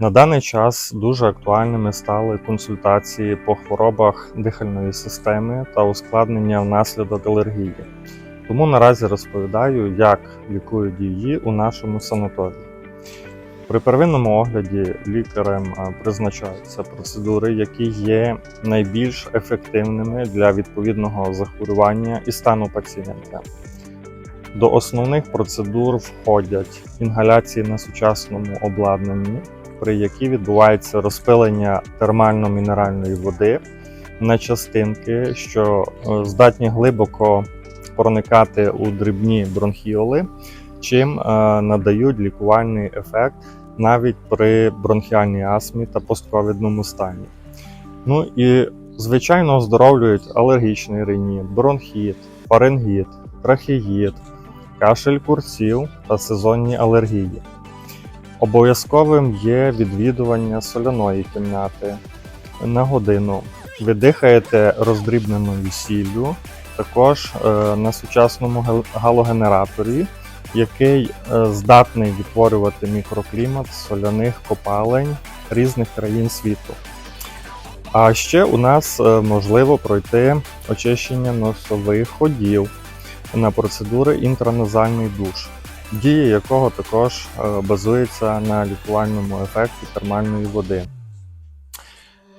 На даний час дуже актуальними стали консультації по хворобах дихальної системи та ускладнення внаслідок алергії. Тому наразі розповідаю, як лікують її у нашому санаторії. При первинному огляді лікарем призначаються процедури, які є найбільш ефективними для відповідного захворювання і стану пацієнта. До основних процедур входять інгаляції на сучасному обладнанні, при якій відбувається розпилення термально-мінеральної води на частинки, що е, здатні глибоко проникати у дрібні бронхіоли, чим е, надають лікувальний ефект навіть при бронхіальній астмі та постковідному стані. Ну і звичайно оздоровлюють алергічний риніт, бронхіт, фарингіт, трахеїд, кашель курців та сезонні алергії. Обов'язковим є відвідування соляної кімнати на годину. Ви дихаєте роздрібненою сіллю, також е, на сучасному галогенераторі, який е, здатний відтворювати мікроклімат соляних копалень різних країн світу. А ще у нас е, можливо пройти очищення носових ходів на процедури інтраназальний душ, дія якого також е, базується на лікувальному ефекті термальної води.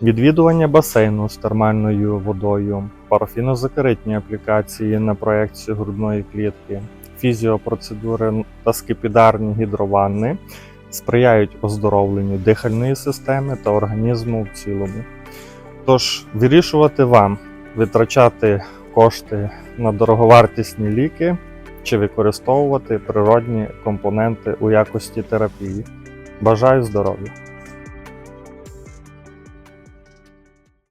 Відвідування басейну з термальною водою, парафінозакаритні аплікації на проекцію грудної клітки, фізіопроцедури та скипідарні гідрованни сприяють оздоровленню дихальної системи та організму в цілому. Тож вирішувати вам витрачати кошти на дороговартісні ліки чи використовувати природні компоненти у якості терапії. Бажаю здоров'я!